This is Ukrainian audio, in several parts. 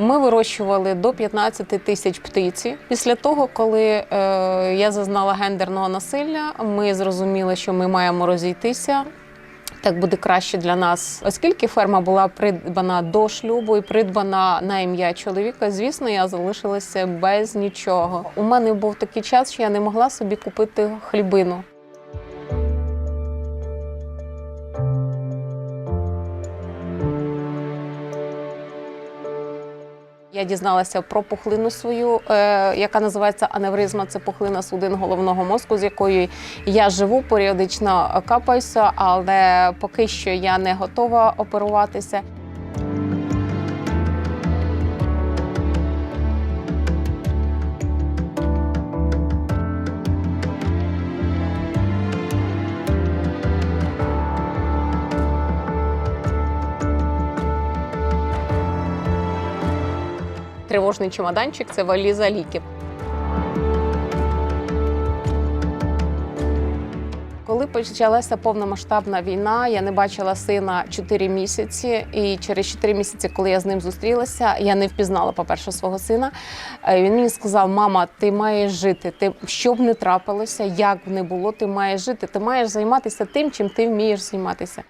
Ми вирощували до 15 тисяч птиці. Після того, коли е, я зазнала гендерного насилля, ми зрозуміли, що ми маємо розійтися. Так буде краще для нас, оскільки ферма була придбана до шлюбу і придбана на ім'я чоловіка. Звісно, я залишилася без нічого. У мене був такий час, що я не могла собі купити хлібину. Я дізналася про пухлину свою, е, яка називається аневризма. Це пухлина судин головного мозку, з якою я живу, періодично капаюся, але поки що я не готова оперуватися. Тривожний чемоданчик це валіза ліків. Коли почалася повномасштабна війна, я не бачила сина 4 місяці. І через 4 місяці, коли я з ним зустрілася, я не впізнала, по-перше, свого сина. Е, Він мені сказав: Мама, ти маєш жити. Ти що б не трапилося, як б не було, ти маєш жити. Ти маєш займатися тим, чим ти вмієш займатися.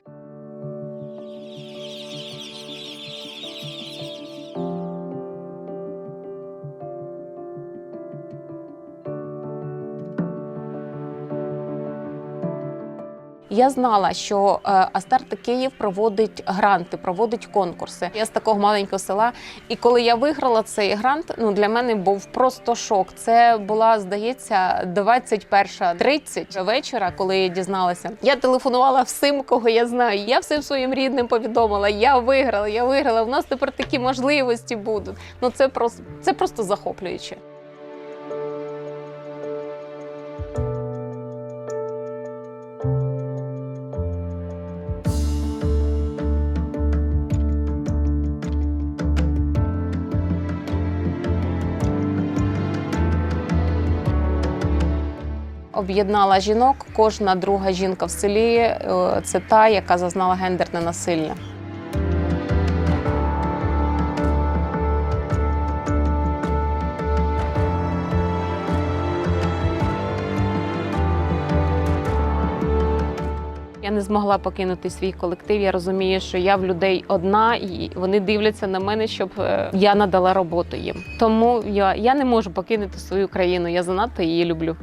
Я знала, що е, Астарта Київ проводить гранти, проводить конкурси. Я з такого маленького села. І коли я виграла цей грант, ну для мене був просто шок. Це була, здається, 21.30 вечора, коли я дізналася. Я телефонувала всім, кого я знаю. Я всім своїм рідним повідомила. Я виграла, я виграла. У нас тепер такі можливості будуть. Ну це просто це просто захоплююче. Об'єднала жінок. Кожна друга жінка в селі е, це та, яка зазнала гендерне насилля. Я не змогла покинути свій колектив. Я розумію, що я в людей одна, і вони дивляться на мене, щоб е, я надала роботу їм. Тому я, я не можу покинути свою країну. Я занадто її люблю.